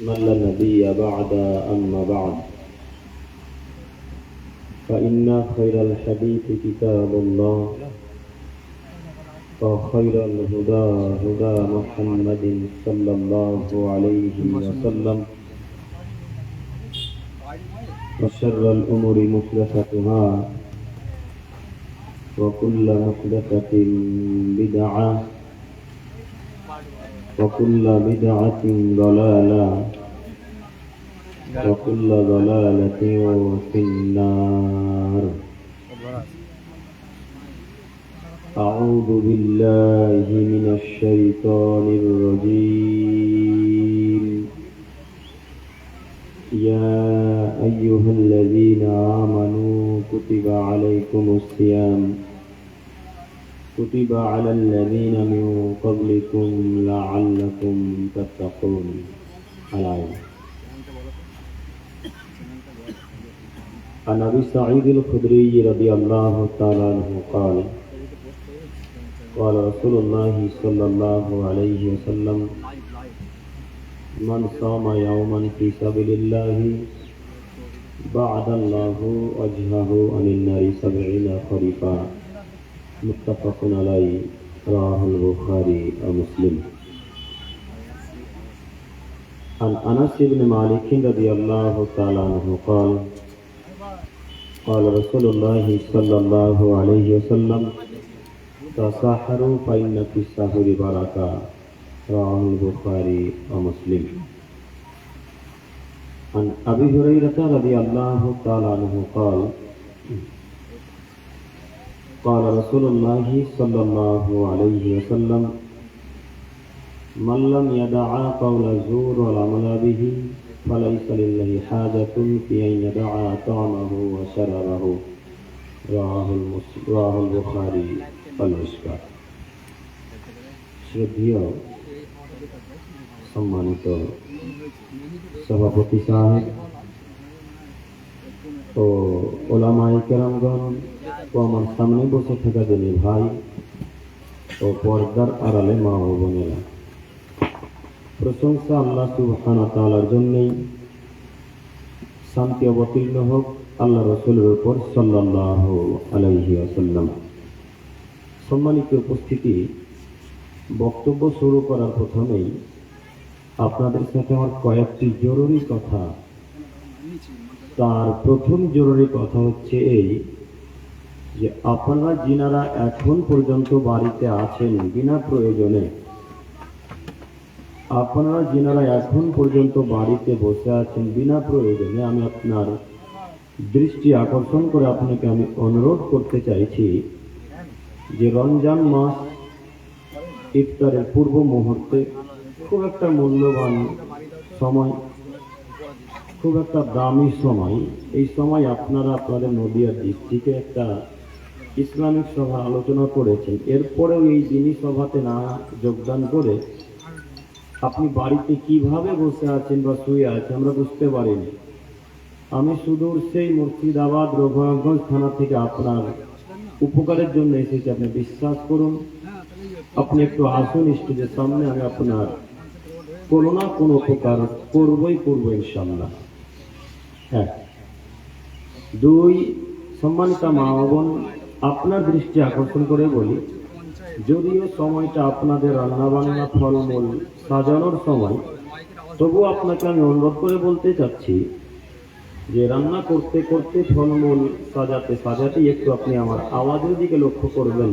من لا نبي بعد أما بعد. فإن خير الحديث كتاب الله وخير الهدى هدى محمد صلى الله عليه وسلم. وشر الأمور محدثتها وكل محدثة بدعة. وكل بدعة ضلالة وكل ضلالة في النار. أعوذ بالله من الشيطان الرجيم. يا أيها الذين آمنوا كتب عليكم الصيام. كتب على الذين من قبلكم لعلكم تتقون. الآية. عن أبي سعيد الخدري رضي الله تعالى عنه قال قال رسول الله صلى الله عليه وسلم، من صام يوما في سبيل الله، بعد الله وجهه عن النار سبعين خريفا. متفق علی راہ البخاری اور مسلم۔ عن انس بن مالک رضی اللہ تعالی عنہ قال قال رسول اللہ صلی اللہ علیہ وسلم، تساحروا فإن في السحر بركة راہ البخاری اور مسلم۔ عن ابی ہریرہ رضی اللہ تعالی عنہ قال قال رسول الله صلى الله عليه وسلم من لم يدع قول الزور والعمل به فليس لله حاجة في أن يدع طعمه وشرابه رواه المس- رواه البخاري والمشكات শ্রদ্ধীয় সম্মানিত সভাপতি সাহেব ও ওলামাই কেরামগণ ও আমার সামনে বসে থাকা দিনী ভাই ও পর্দার আড়ালে মা ও বোনেরা। প্রশংসা আল্লাহ সুবহান তাআলার জন্যেই শান্তি অবতীর্ণ হোক আল্লাহ রসুলের উপর সাল্লাল্লাহু আলাইহি ওয়াসাল্লাম। সম্মানিত উপস্থিতি, বক্তব্য শুরু করার প্রথমেই আপনাদের সাথে আমার কয়েকটি জরুরি কথা। তার প্রথম জরুরি কথা হচ্ছে এই যে আপনারা যিনারা এখন পর্যন্ত বাড়িতে আছেন, বিনা প্রয়োজনে, আপনারা যিনারা এখন পর্যন্ত বাড়িতে বসে আছেন, বিনা প্রয়োজনে আমি আপনার দৃষ্টি আকর্ষণ করে আপনাকে আমি অনুরোধ করতে চাইছি যে রমজান মাস ইফতারের পূর্ব মুহূর্তে খুব একটা মূল্যবান সময়, খুব একটা দামি সময়, এই সময় আপনারা আপনাদের নদিয়ার ডিস্ট্রিক্টে একটা ইসলামিক সভা আলোচনা করেছেন। এরপরেও এই দিনই সভাতে না যোগদান করে আপনি বাড়িতে কীভাবে বসে আছেন বা শুয়ে আছেন আমরা বুঝতে পারিনি। আমি সুদূর সেই মুর্শিদাবাদ, রঘুনাথগঞ্জ থানা থেকে আপনার উপকারের জন্য এসেছি। আপনি বিশ্বাস করুন। আপনি একটু আসুন স্টেজের সামনে, আমি আপনার কোনো না কোনো উপকার করবই করব ইনশাল্লাহ হ্যাঁ। দুই, সম্মানিত মা বোন আপনার দৃষ্টি আকর্ষণ করে বলি, যদিও সময়টা আপনাদের রান্নাবান্না ফলমূল সাজানোর সময় তবু আপনাকে আমি অনুরোধ করে বলতে চাচ্ছি যে রান্না করতে করতে ফলমূল সাজাতে সাজাতেই একটু আপনি আমার আওয়াজের দিকে লক্ষ্য করবেন।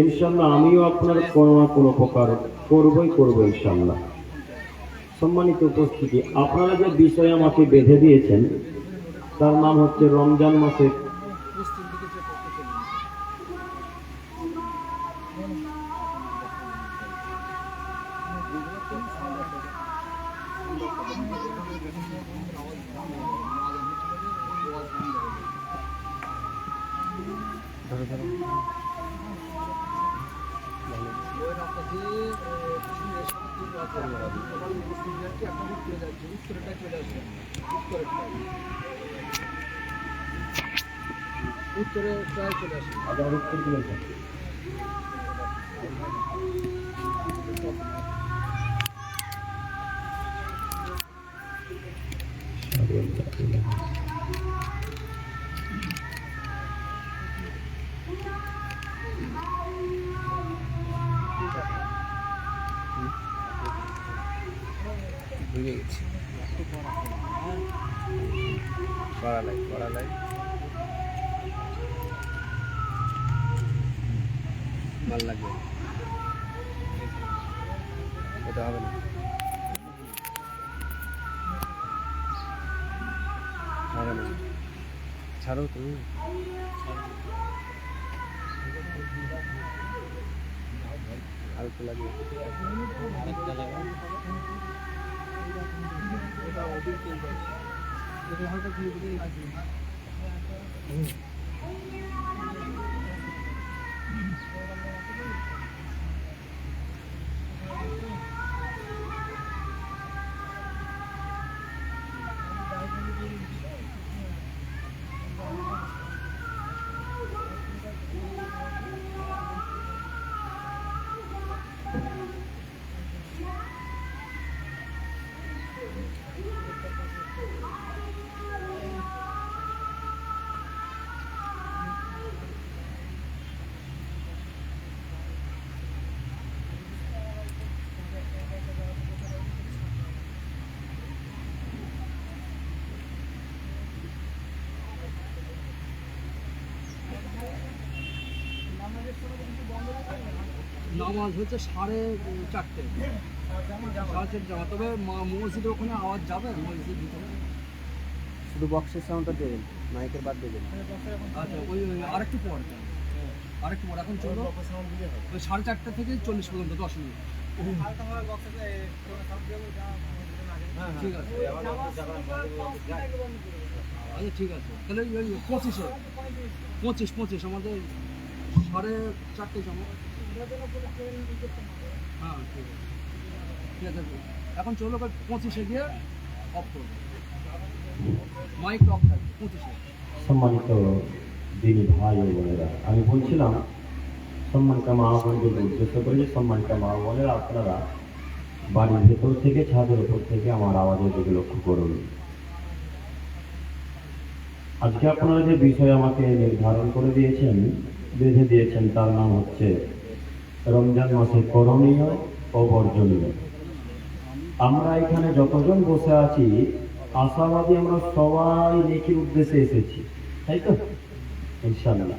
ইনশাল্লাহ আমিও আপনার কোনো না কোনো প্রকার করবই করব ইনশাল্লাহ সম্মানিত উপস্থিতি, আপনারা যে বিষয় আমাকে বেঁধে দিয়েছেন, তার নাম হচ্ছে রমজান মাসের ভালো লাগবে। এটা হবে না। ছাড়ো তুমি Thank you. নামাজ হচ্ছে সাড়ে চারটে। সাড়ে চারটে যাওয়া তবে মা- মসজিদের ওখানে আওয়াজ যাবে? মসজিদের ভিতরে। শুধু বক্সের সাউন্ডটা দেবেন মাইকের বাদ দেবেন আচ্ছা ওই আরেকটু পর। আরেকটু পর এখন চলো। ওই সাড়ে চারটে থেকে চল্লিশ পর্যন্ত দশ মিনিট। ঠিক আছে আচ্ছা ঠিক আছে। তাহলে ওই পঁচিশে। পঁচিশ পঁচিশ। আমাদের সাড়ে চারটে সময়। হ্যাঁ এখন চলো পঁচিশে গিয়ে অফ করব মাইক অফ থাকবে পঁচিশে। সম্মানিত দিনী ভাই বোনেরা, আমি বলছিলাম, সম্মানিত মা বোনদের উদ্দেশ্য করে যে সম্মানিত মা বোনেরা, আপনারা বাড়ির ভেতর থেকে, ছাদের উপর থেকে আমার আওয়াজের দিকে লক্ষ্য করুন। আজকে আপনারা যে বিষয় আমাকে নির্ধারণ করে দিয়েছেন, বেঁধে দিয়েছেন, তার নাম হচ্ছে রমজান মাসে করণীয় ও বর্জনীয়। আমরা এখানে যতজন বসে আছি, আশাবাদী আমরা সবাই নেকির উদ্দেশ্যে এসেছি, তাই তো? ইনশাল্লাহ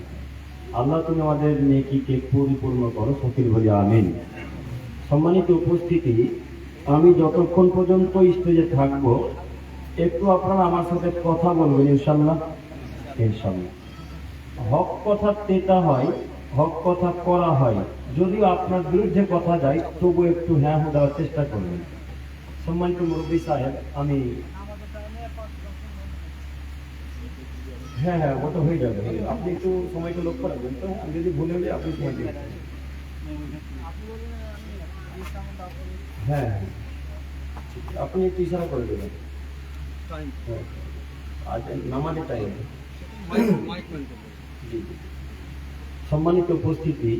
আল্লাহ তুমি আমাদের নেকিকে পরিপূর্ণ করো সফিল বলি আমিন। সম্মানিত উপস্থিতি, আমি যতক্ষণ পর্যন্ত স্টেজে থাকব, একটু আপনারা আমার সাথে কথা বলবেন ইনশাল্লাহ ইনশাল্লাহ হক কথা তেতা হয়, হক কথা করা হয়। যদিও আপনার বিরুদ্ধে কথা যায় তবু একটু হ্যাঁ দেওয়ার চেষ্টা করবেন। সম্মানিত মুরব্বী সাহেব আমি হ্যাঁ হ্যাঁ ওটা হয়ে যাবে। আপনি একটু সময়টা লক্ষ্য রাখবেন তো। আমি যদি ভুলে যাই আপনি সময় দিন। হ্যাঁ হ্যাঁ। আপনি একটু ইশারা করে দেবেন। হ্যাঁ। নামাজের টাইম মেন জি। সম্মানিত উপস্থিতি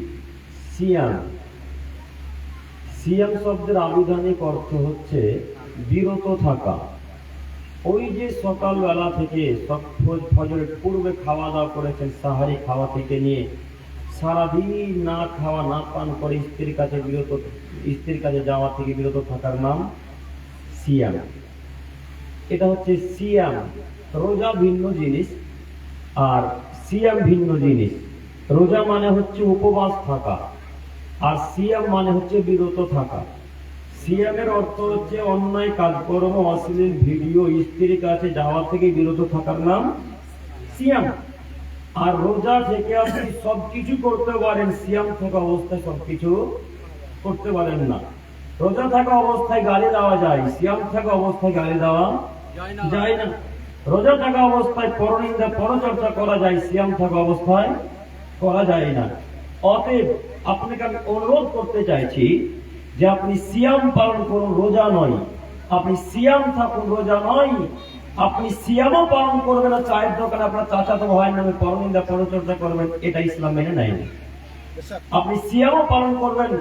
সিয়াম। সিয়াম শব্দের আবিধানিক অর্থ হচ্ছে বিরত থাকা। ওই যে সকালবেলা থেকে ফজরের পূর্বে খাওয়া দাওয়া করেছেন, সাহারি খাওয়া থেকে নিয়ে সারাদিন না খাওয়া, না পান করে স্ত্রীর কাছে বিরত, স্ত্রীর কাছে যাওয়া থেকে বিরত থাকার নাম সিয়াম। এটা হচ্ছে সিয়াম। রোজা ভিন্ন জিনিস আর সিয়াম ভিন্ন জিনিস। রোজা মানে হচ্ছে উপবাস থাকা। আর সিয়াম মানে হচ্ছে বিরত থাকা। সিয়ামের অর্থ হচ্ছে অন্যায়, কাজকর্ম, অশ্লীল ভিডিও, স্ত্রীর কাছে যাওয়া থেকে বিরত থাকার নাম সিয়াম। আর রোজা থেকে আপনি সবকিছু করতে পারেন, সিয়াম থাকা অবস্থায় সবকিছু করতে পারেন না। রোজা থাকা অবস্থায় গালি দেওয়া যায়, সিয়াম থাকা অবস্থায় গালি দেওয়া যায় না। রোজা থাকা অবস্থায় পরনিন্দা, পরচর্চা করা যায়, সিয়াম থাকা অবস্থায় করা যায় না। অতএব আপনাকে আমি অনুরোধ করতে চাইছি যে আপনি সিয়াম পালন করুন রোজা নয়। আপনি সিয়াম থাকুন রোজা নয়। আপনি সিয়ামও পালন করবেন না চায়ের দোকানে আপনার চাচাতো ভাইয়ের নামে পরনিন্দা পরচর্চা করবেন এটা ইসলাম মেনে নেয় না। আপনি সিয়ামও পালন করবেন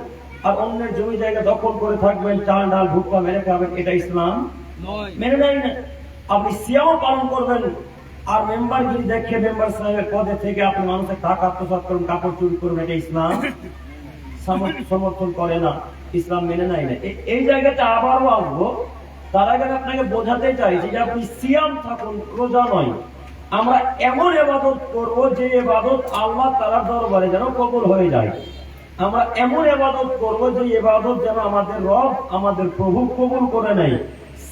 আর অন্যের জমি জায়গা দখল করে থাকবেন চাল ডাল ভুট্টা মেরে খাবেন এটা ইসলাম মেনে নেয় না। আপনি সিয়ামও পালন করবেন আর মেম্বারগিরি দেখে মেম্বার সাহেবের পদে থেকে আপনি মানুষের টাকা আত্মসাৎ করুন, কাপড় চুরি করবেন এটা ইসলাম। সমর্থন করে না, ইসলাম মেনে নেয় না। এই জায়গাতে আবারও আসব। তার আগে আপনাকে বোঝাতে চাইছি যে আপনি সিয়াম থাকুন, রোজা নয়। আমরা এমন এবাদত করব যে এবাদত আল্লাহ তালার দরবারে যেন কবুল হয়ে যায়। আমরা এমন এবাদত করব যে এবাদত যেন আমাদের রব, আমাদের প্রভু কবুল করে নেয়।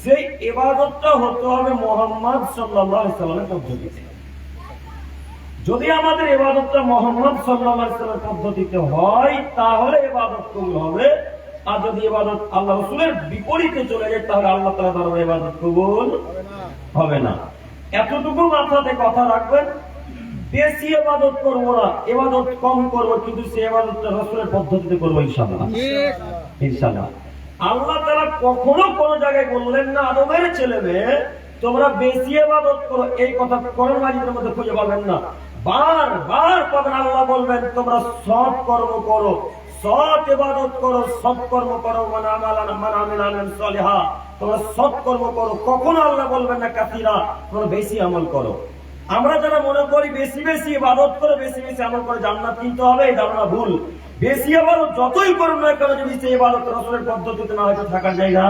সেই এবাদতটা হতে হবে মোহাম্মদ সাল্লামের পদ্ধতিতে। যদি আমাদের এবাদতটা মোহাম্মদ সাল্লামের পদ্ধতিতে হয় তাহলে এবাদত কবুল হবে। আর যদি এবাদত আল্লাহ রসুলের বিপরীতে চলে যায় তাহলে আল্লাহ তালা দরবারে এবাদত কবুল হবে না। এতটুকু মাথাতে কথা রাখবেন বেশি এবাদত করব না এবাদত কম করব কিন্তু সে এবাদতটা রসুলের পদ্ধতিতে করব ইনশাল্লাহ ইনশাল্লাহ আল্লাহ তারা কখনো কোন জায়গায় বললেন না, আদমের ছেলে মেয়ে, তোমরা বেশি এবাদত করো। এই কথা করোন মাজিদের মধ্যে খুঁজে পাবেন না। বার বার পাবেন আল্লাহ বলবেন, তোমরা সৎ কর্ম করো। সৎ ইবাদত করো, সৎ কর্ম করো। মানে মানে সলিহা। তোমরা সৎ কর্ম করো। কখনো আল্লাহ বলবেন না, কাফিরা, তোমরা বেশি আমল করো। আমরা যারা মনে করি বেশি বেশি ইবাদত করে, বেশি বেশি আমল করে, জান্নাত কিনতে হবে, এই ধারণা ভুল। বেশি ইবাদত যতই করুন না কেন যদি সেই ইবাদত রসুলের পদ্ধতিতে না হয়তো থাকার জায়গা?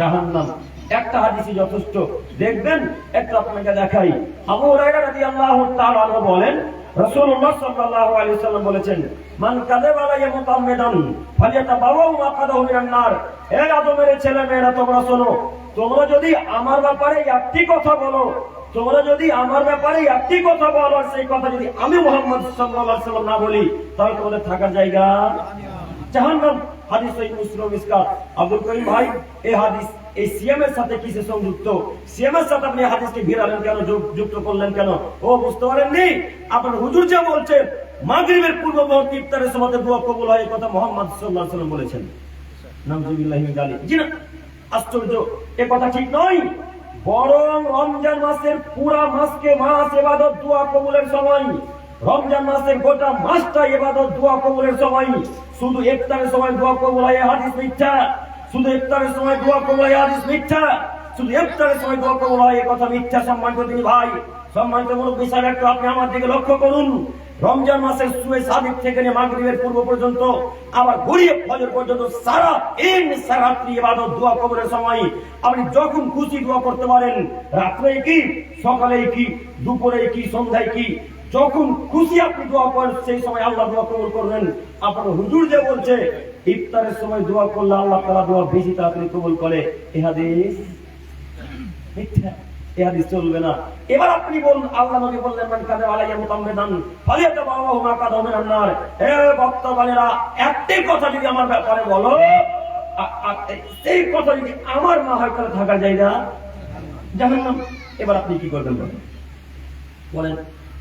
জাহান্নাম। একটা হাদিসই যথেষ্ট। দেখবেন একটা আপনাকে দেখাই। আবু হুরায়রা রাদিয়াল্লাহু তাআলা বলেন রাসূলুল্লাহ সাল্লাল্লাহু আলাইহি সাল্লাম বলেছেন মান কাযাবা আলাইয়া মুতাম্মিদান ফালিয়াতাবাওয়া মাকাদাহু মিনান নার। হে আদমের ছেলে মেয়েরা তোমরা শোনো তোমরা যদি আমার ব্যাপারে একটি কথা বলো তোমরা যদি আমার ব্যাপারে একটি কথা বলো, সেই কথা যদি আমি মোহাম্মদ সাল্লাম না বলি, তাহলে তোমাদের থাকার জায়গা জাহান্নাম। হাদিস সহিহ মুসলিম আব্দুল করিম ভাই এই হাদিস, এই সিএম এর সাথে কিসে সংযুক্ত? সিএম এর সাথে আপনি হাদিসকে ঘিরালেন কেন যুক্ত করলেন কেন? ও, বুঝতে পারেননি? আপনার হুজুর যা বলছেন মাগরিবের পূর্ব মুহূর্তে ইফতারের সময় কবুল হয় কথা মোহাম্মদ বলেছেন। জালিক জি না, আশ্চর্য, এ কথা ঠিক নয়। বরং রমজান মাসের পুরা মাসকে মাস এবাদত দোয়া কবুলের সময়। রমজান মাসের গোটা মাসটা এবাদত দোয়া কবুলের সময়। শুধু ইফতারের সময় দোয়া কবুল হয় হাদিস মিথ্যা। শুধু ইফতারের সময় দোয়া কবুল হয় হাদিস মিথ্যা। শুধু ইফতারের সময় দোয়া কবুল হয় এ কথা মিথ্যা সম্মানিত তিনি ভাই। সম্মানিত মুরব্বী সাহেব, একটু আপনি আমার দিকে লক্ষ্য করুন। রমজান মাসের সুয়ে সাদিক থেকে নিয়ে মাগরিবের পূর্ব পর্যন্ত, আবার ঘুরিয়ে ফজর পর্যন্ত সারা দিন, সারা রাত্রি ইবাদত, দোয়া কবরের সময় আপনি যখন খুশি দোয়া করতে পারেন রাত্রে কি সকালে কি দুপুরে কি, সন্ধ্যায় কি, যখন খুশি আপনি দোয়া করেন, সেই সময় আল্লাহ দোয়া কবুল করবেন। আপনার হুজুর যে বলছে, ইফতারের সময় দোয়া করলে আল্লাহ তাআলা দোয়া বেশি তাড়াতাড়ি কবুল করে। এ মিথ্যা। না। এবার আপনি বলুন, আল্লাহ বললেন, মান কাদা আলাইয়া মুতাম্মিদান, ফালিয়াতাবাওয়াহু মা কাদা মিনান নার। হে ভক্তগণেরা একটি কথা যদি আমার ব্যাপারে বলো কথা যদি আমার না থাকা যায় না জাহান্নাম। এবার আপনি কি করবেন বলেন?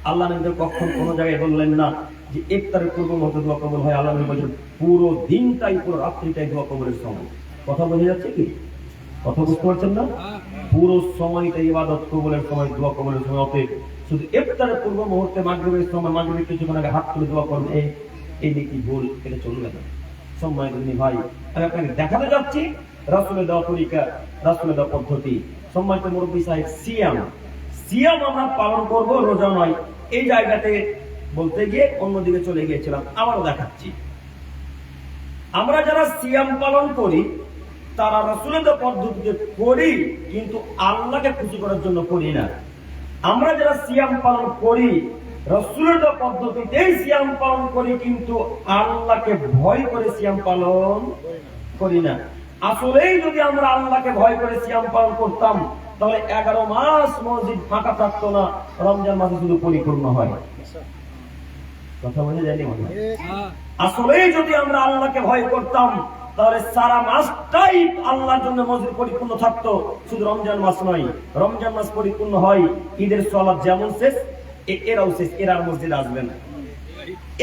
আল্লাহ কখন কোন জায়গায় বললেন না যে ইফতারের পূর্ব মুহূর্তে দোয়া কবুল হয়। আল্লাহ বলছেন, পুরো দিনটাই, পুরো রাত্রিটাই দোয়া কবুলের সময়। কথা বোঝা যাচ্ছে কি? কথা বুঝতে পারছেন না? পুরো সময়টা ইবাদত কবুলের সময়, দোয়া কবুলের সময়। অতএব শুধু ইফতারের পূর্ব মুহূর্তে মাগরিবের সময়, মাগরিবের কিছুক্ষণ আগে হাত তুলে দোয়া করবে এই এই ভুল, এটা চলবে না। সম্মানিত দিনী ভাই, আমি আপনাকে দেখাতে যাচ্ছি রাসুলের দেওয়া তরিকা, রাসুলের দেওয়া পদ্ধতি। সম্মানিত মুরব্বী সাহেব, সিয়াম। সিয়াম আমরা পালন করব রোজা নয়। এই জায়গাতে বলতে গিয়ে অন্যদিকে চলে গিয়েছিলাম, আবারও দেখাচ্ছি। আমরা যারা সিয়াম পালন করি তারা রসুলের পদ্ধতিতে করি কিন্তু আল্লাহকে খুশি করার জন্য করি না। আমরা যারা সিয়াম পালন করি রসুলের পদ্ধতিতেই সিয়াম পালন করি কিন্তু আল্লাহকে ভয় করে সিয়াম পালন করি না। আসলেই যদি আমরা আল্লাহকে ভয় করে সিয়াম পালন করতাম তাহলে এগারো মাস মসজিদ ফাঁকা থাকতো না রমজান মাসে শুধু পরিপূর্ণ হয়। কথা মনে হয়? হ্যাঁ, আসলেই যদি আমরা আল্লাহকে ভয় করতাম তাহলে সারা মাসটাই আল্লাহর জন্য মসজিদ পরিপূর্ণ থাকতো। শুধু রমজান মাস নয়, রমজান মাস পরিপূর্ণ হয় ঈদের সলাদ যেমন শেষ এরাও শেষ, এরা আর মসজিদ আসবে না।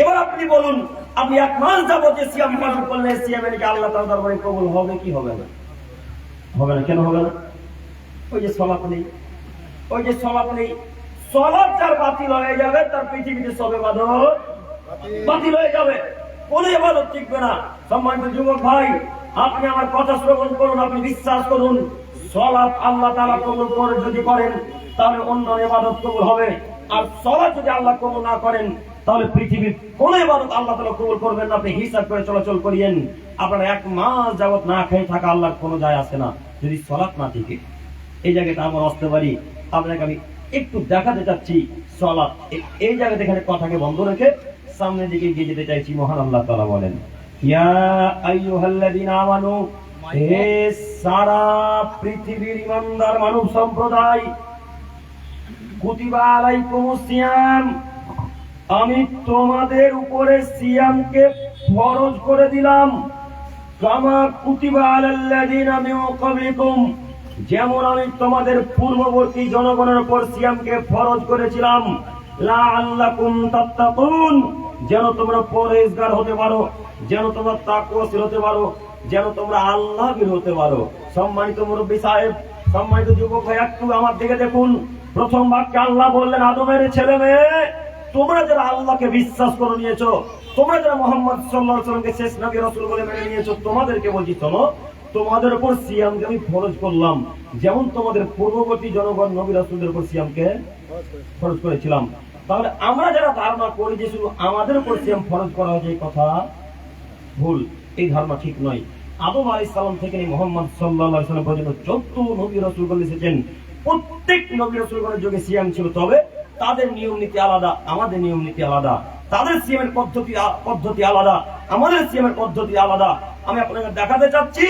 এবার আপনি বলুন আপনি এক মাস যাবত যে সিয়াম পালন করলে সিয়ামের কি আল্লাহ তার দরবারে কবুল হবে কি হবে না? হবে না, কেন হবে না? ওই যে সলাপ নেই, ওই যে সলাপ নেই। সলাপ যার বাতিল হয়ে যাবে, তার পৃথিবীতে সবে বাদল বাতিল হয়ে যাবে। কোন এবাদত টিকবে না। সম্মানিত যুবক ভাই, আপনি আমার কথা শ্রবণ করুন, আপনি বিশ্বাস করুন সলাপ আল্লাহ তাআলা কবুল করে যদি করেন, তাহলে অন্য ইবাদত কবুল হবে। আর সলাপ যদি আল্লাহ কবুল না করেন, তাহলে পৃথিবীর কোন ইবাদত আল্লাহ তাআলা কবুল করবেন না। আপনি হিসাব করে চলাচল করিয়েন। আপনার এক মাস যাবত না খেয়ে থাকা আল্লাহর কোনো যায় আসে না, যদি সলাপ না থেকে এই জায়গাটা আমার আসতে পারি। আপনাকে আমি একটু দেখাতে চাচ্ছি সলাপ এই জায়গাতে এখানে কথাকে বন্ধ রেখে সামনের দিকে এগিয়ে যেতে চাইছি, মহান আল্লাহ তাআলা বলেন সারা পৃথিবীর ইমানদার মানব সম্প্রদায় আমি তোমাদের উপরে সিয়ামকে ফরজ করে দিলাম। কামা কুতিবা মিন যেমন আমি তোমাদের পূর্ববর্তী জনগণের উপর সিয়ামকে ফরজ করেছিলাম। লাআল্লাকুম তাত্তাকুন। যেন তোমরা পরহেজগার হতে পারো, যেন তোমরা তাকওয়াশীল হতে পারো, যেন তোমরা আল্লাহ হতে পারো। সম্মানিত মুরব্বী সাহেব, সম্মানিত যুবক ভাই, একটু আমার দিকে দেখুন। প্রথম বাক্যে আল্লাহ বললেন, আদমের ছেলে মেয়ে, তোমরা যারা আল্লাহকে বিশ্বাস করে নিয়েছো, তোমরা যারা মোহাম্মদ সাল্লাহ সাল্লামকে শেষ নবী রসুল বলে মেনে নিয়েছো, তোমাদেরকে বলছি, শোনো, তোমাদের উপর সিয়ামকে আমি ফরজ করলাম, যেমন তোমাদের পূর্ববর্তী জনগণ নবী রসুলদের উপর সিয়ামকে ফরজ করেছিলাম তাহলে আমরা যারা ধারণা করি যে শুধু আমাদের উপর সিয়াম ফরজ করা হয়েছে কথা ভুল। এই ধারণা ঠিক নয়। আদম আলী সালাম থেকে মোহাম্মদ সাল্লাহ সাল্লাম পর্যন্ত চোদ্দ নবী রসুলগণ এসেছেন। প্রত্যেক নবী রসুলগণের যুগে সিয়াম ছিল, তবে তাদের নিয়ম নীতি আলাদা, আমাদের নিয়ম নীতি আলাদা। তাদের সিএমের পদ্ধতি পদ্ধতি আলাদা, আমাদের সিএমের পদ্ধতি আলাদা। আমি আপনাকে দেখাতে চাচ্ছি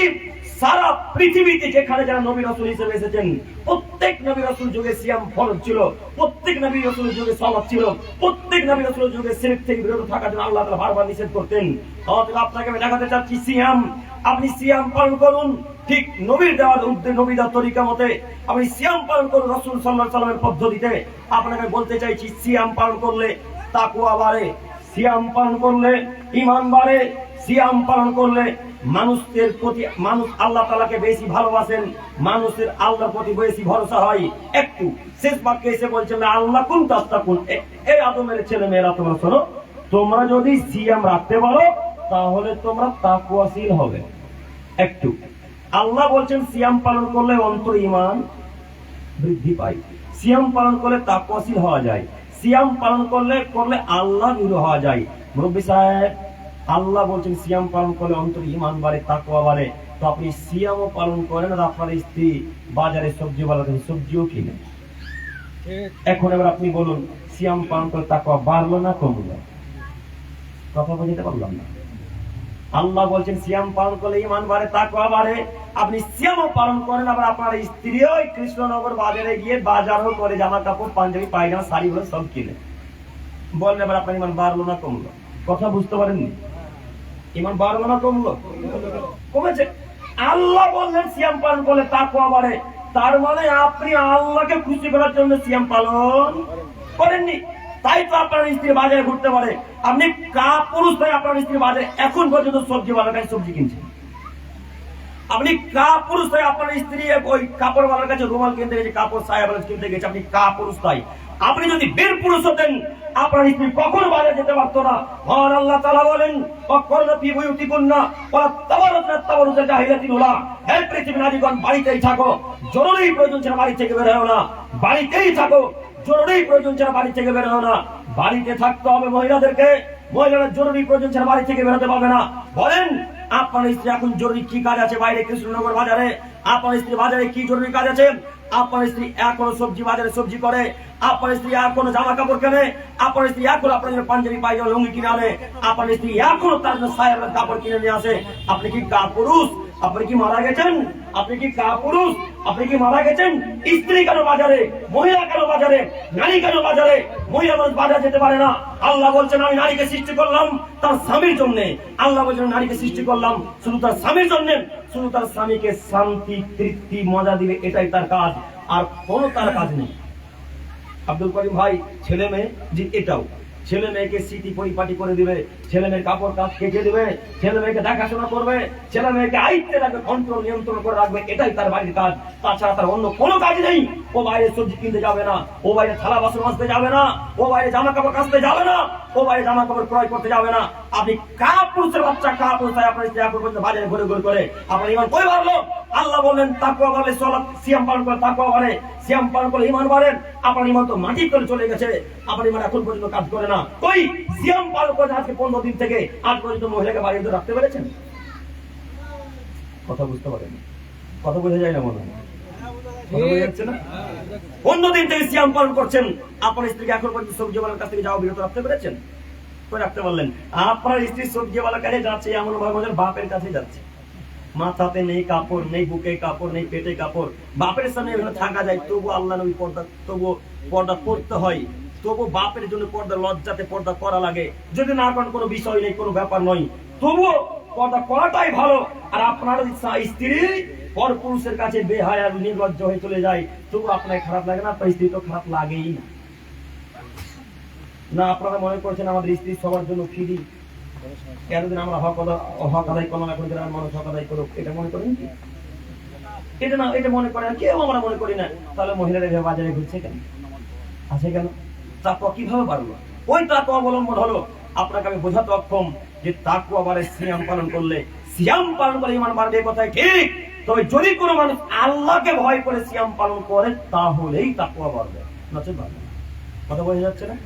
সারা পৃথিবীতে যেখানে যারা নবী রসুল হিসেবে এসেছেন, প্রত্যেক নবী রসুল যুগে সিয়াম ফরজ ছিল, প্রত্যেক নবী রসুলের যুগে সলাপ ছিল, প্রত্যেক নবী রসুলের যুগে সিরিক থেকে বিরত থাকার জন্য আল্লাহ বারবার নিষেধ করতেন। আপনাকে আমি দেখাতে চাচ্ছি সিয়াম। আপনি সিয়াম পালন করুন, ঠিক নবীর দেওয়ার উদ্যোগ নবী দেওয়ার তরিকা মতে আপনি সিয়াম পালন করুন রসুল সাল্লাহ সাল্লামের পদ্ধতিতে। আপনাকে বলতে চাইছি, সিয়াম পালন করলে তাকুয়া বাড়ে, সিয়াম পালন করলে ইমান বাড়ে, সিয়াম পালন করলে মানুষের প্রতি মানুষ আল্লাহ তালাকে বেশি ভালোবাসেন, মানুষের আল্লাহর প্রতি বেশি ভরসা হয়। একটু শেষ বাক্যে এসে বলছেন আল্লাহ কোন তাস্তা কোন এই আদমের ছেলে মেয়েরা, তোমরা শোনো, তোমরা যদি সিয়াম রাখতে পারো, তাহলে তোমরা তাকুয়াশীল হবে। একটু। আল্লাহ বলছেন, সিয়াম পালন করলে অন্তর ইমান বৃদ্ধি পায়। সিয়াম পালন করলে তাকওয়াশীল হওয়া যায়। সিয়াম পালন করলে করলে আল্লাহ হওয়া যায়। মুরব্বী সাহেব আল্লাহ বলছেন, সিয়াম পালন করলে অন্তর ইমান বাড়ে তাকুয়া বাড়ে। তো আপনি সিয়ামও পালন করেন আর আপনার স্ত্রী বাজারে সবজি বালা থেকে সবজিও কিনে এখন এবার আপনি বলুন, সিয়াম পালন করে তাকুয়া বাড়লো না কমলো? কথা বুঝতে পারলাম না। আল্লাহ বলছেন, সিয়াম পালন করলে ইমান বাড়ে তাকুয়া বাড়ে। আপনি সিয়ামও পালন করেন, আবার আপনার স্ত্রীও ওই কৃষ্ণনগর বাজারে গিয়ে বাজারও করে জামা কাপড় পাঞ্জাবি, পায়জামা শাড়িগুলো সব কিনে। বললেন, এবার আপনার ইমান বাড়লো না কমলো? কথা বুঝতে পারেননি? ইমান বাড়লো না কমলো? কমেছে। আল্লাহ বললেন, সিয়াম পালন করলে তাকওয়া বাড়ে। তার মানে আপনি আল্লাহকে খুশি করার জন্য সিয়াম পালন করেননি। তাই তো আপনার স্ত্রী বাজারে ঘুরতে পারে। আপনি কা পুরুষ হয়ে আপনার স্ত্রী বাজারে এখন পর্যন্ত সবজি বাজার কাছে সবজি কিনছেন আপনি কা পুরুষ হয়ে আপনার স্ত্রী ওই কাপড় বালার কাছে রুমাল কিনতে গেছে, কাপড় বালার কিনতে গেছে, আপনি কা পুরুষ তাই। আপনি যদি বীর পুরুষ হতেন আপনার স্ত্রী কখনো বাইরে যেতে পারতো না। মহান আল্লাহ তালা বলেন অকরনা ফি বুয়ুতিকুন্না ওয়া তাবারাতনা তাবারুজা জাহিলাতিন পৃথিবী নারীগণ, বাড়িতেই থাকো। জরুরি প্রয়োজন ছাড়া বাড়ি থেকে বের হও না। বাড়িতেই থাকো। জরুরি প্রয়োজন ছাড়া বাড়ি থেকে বের না। বাড়িতে থাকতে হবে মহিলাদেরকে। মহিলারা জরুরি প্রয়োজন ছাড়া বাড়ি থেকে বেরোতে পারবে না। বলেন, আপনার স্ত্রী এখন জরুরি কি কাজ আছে বাইরে কৃষ্ণনগর বাজারে? আপনার স্ত্রী বাজারে কি জরুরি কাজ আছে? আপনার স্ত্রী এখনও সবজি বাজারে সবজি করে। আপনার স্ত্রী এখনও জামা কাপড় কেনে। আপনার স্ত্রী এখনও আপনার জন্য পাঞ্জাবি পায়জামা লুঙ্গি কিনে আনে। আপনার স্ত্রী এখনও তার জন্য সাহেব কাপড় কিনে নিয়ে আসে। আপনি কি কা পুরুষ আপনি কি মারা গেছেন? আপনি কি পুরুষ? আপনি কি মারা গেছেন? স্ত্রী কেন বাজারে? মহিলা কেন বাজারে? নারী কেন বাজারে? মহিলা মানুষ বাজার যেতে পারে না। আল্লাহ বলছেন, আমি নারীকে সৃষ্টি করলাম, তার স্বামীর জন্য। আল্লাহ বলছেন নারীকে সৃষ্টি করলাম শুধু তার স্বামীর জন্য, শুধু তার স্বামীকে শান্তি, তৃপ্তি, মজা দিবে, এটাই তার কাজ। আর কোনো তার কাজ নেই। আব্দুল করিম ভাই, ছেলে মেয়ে যে এটাও। ছেলে মেয়েকে স্মৃতি পরিপাটি করে দিবে। ছেলে মেয়ের কাপড় কাজ কেটে দিবে, ছেলে মেয়েকে দেখাশোনা করবে, ছেলে মেয়েকে আয়ত্তে রাখবে কন্ট্রোল নিয়ন্ত্রণ করে রাখবে, এটাই তার বাড়ির কাজ। তাছাড়া তার অন্য কোনো কাজ নেই। ও বাইরে সবজি কিনতে যাবে না, ও বাইরে থালা বাসন মাজতে যাবে না, ও বাইরে জামা কাপড় কাচতে যাবে না, ও ভাই জামা কাপড় ক্রয় করতে যাবে না। আপনি কা পুরুষের বাচ্চা কা পুরুষ আপনার স্ত্রী পর্যন্ত বাজারে ঘুরে ঘুরে করে। আপনার ইমান কই বাড়লো? আল্লাহ বললেন তাকুয়া বলে সলাৎ, সিয়াম পালন করে তাকুয়া বাড়ে। সিয়াম পালন করে ইমান বাড়েন আপনার ইমান তো মাটি করে চলে গেছে। আপনার ইমান এখন পর্যন্ত কাজ করে না। কই? সিয়াম পালন করে আজকে পনেরো দিন থেকে আজ পর্যন্ত মহিলাকে বাড়িতে রাখতে পেরেছেন? কথা বুঝতে পারেন। কথা বোঝা যায় না মনে হয়? অন্যদিন থেকে সিয়াম পালন করছেন। আপনার স্ত্রীকে এখন পর্যন্ত সবজিওয়ালার কাছ থেকে যাওয়া বিরত রাখতে পেরেছেন? করে রাখতে পারলেন? আপনার স্ত্রী সবজিওয়ালার কাছে যাচ্ছে এমন ভাবে আমাদের বাপের কাছে যাচ্ছে। মাথাতে নেই কাপড়, নেই বুকে কাপড়, নেই পেটে কাপড়। বাপের সামনে থাকা যায় তবু আল্লাহ নবী পর্দা তবু পর্দা করতে হয়। তবু বাপের জন্য পর্দা লজ্জাতে পর্দা করা লাগে। যদি না করেন, কোনো বিষয় নেই, কোনো ব্যাপার নয়। তবুও পর্দা করাটাই ভালো। আর আপনার স্ত্রী পর পুরুষের কাছে বেহায় আর নির্লজ্জ হয়ে চলে যায়। তবু আপনার খারাপ লাগে না? আপনার স্ত্রী তো খারাপ লাগেই না। না, আপনারা মনে করছেন আমাদের স্ত্রী সবার জন্য ফিরি? এতদিন আমরা হক হক আদায় করলাম, এখন গ্রামের মানুষ হক আদায় করুক, এটা মনে করেন কি? এটা না, এটা মনে করেন, কেউ আমরা মনে করি না। তাহলে মহিলারা বাজারে ঘুরছে কেন? আছে কেন? তাকুয়া কীভাবে বাড়লো? ওই তাকুয়া অবলম্বন হলো আপনাকে আমি বোঝাতে অক্ষম যে তাকুয়া বাড়ে, সিয়াম পালন করলে। সিয়াম পালন করে ইমান বাড়বে এ কথাই ঠিক। তবে যদি কোনো মানুষ আল্লাহকে ভয় করে সিয়াম পালন করে, তাহলেই তাকুয়া বাড়বে। নচেত বাড়বে কথা বোঝা যাচ্ছে না?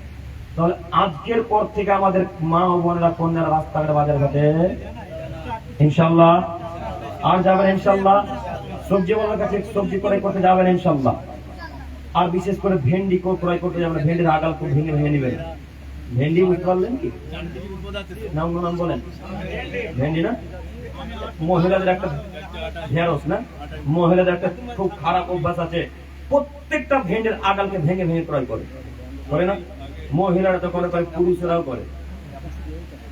তাহলে আজকের পর থেকে আমাদের মা ও বোনেরা কন্যারা রাস্তাঘাটে বাজার ঘাটে। ইনশাল্লাহ আর যাবেন ইনশাল্লাহ সবজি বলার কাছে সবজি ক্রয় করতে যাবেন ইনশাল্লাহ আর বিশেষ করে ভেন্ডি কো- ক্রয় করতে যাবেন ভেন্ডির আগাল খুব ভেঙে ভেঙে নেবেন ভেন্ডি বুঝতে পারলেন কি? নাম নাম বলেন। ভেন্ডি না? মহিলাদের একটা ঢেঁড়স না? মহিলাদের একটা খুব খারাপ অভ্যাস আছে। প্রত্যেকটা ভেন্ডির আগালকে ভেঙে ভেঙে ক্রয় করে। করে না? মহিলারা তো করে করে পুরুষরাও করে।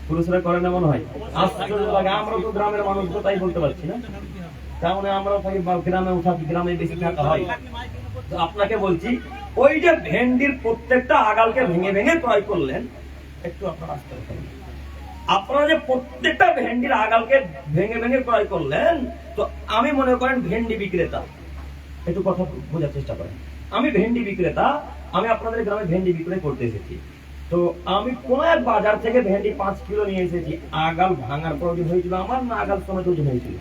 পুরুষরা করে না মনে হয়? আশ্চর্য লাগে, আমরা তো গ্রামের মানুষ তো তাই বলতে পারছি না। আমরাও থাকি বা গ্রামেও থাকি গ্রামে বেশি থাকা হয়। আপনাকে বলছি, ওই যে ভেন্ডির প্রত্যেকটা আগালকে ভেঙে ভেঙে ক্রয় করলেন, একটু আপনারা আসতে আপনারা যে প্রত্যেকটা ভেন্ডির আগালকে ভেঙে ভেঙে ক্রয় করলেন, তো আমি মনে করেন ভেন্ডি বিক্রেতা। একটু কথা বোঝার চেষ্টা করেন। আমি ভেন্ডি বিক্রেতা, আমি আপনাদের গ্রামে ভেন্ডি বিক্রয় করতে এসেছি। তো আমি কোন এক বাজার থেকে ভেন্ডি পাঁচ কিলো নিয়ে এসেছি, আগাল ভাঙার পর ওজন হয়েছিল আমার না আগাল সময় ওজন হয়েছিল?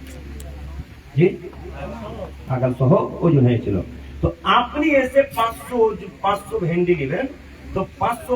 জি? আগাল সহ ওজন হয়েছিল। তো আপনি এসে পাঁচশো পাঁচশো ভেন্ডি নেবেন। তো পাঁচশো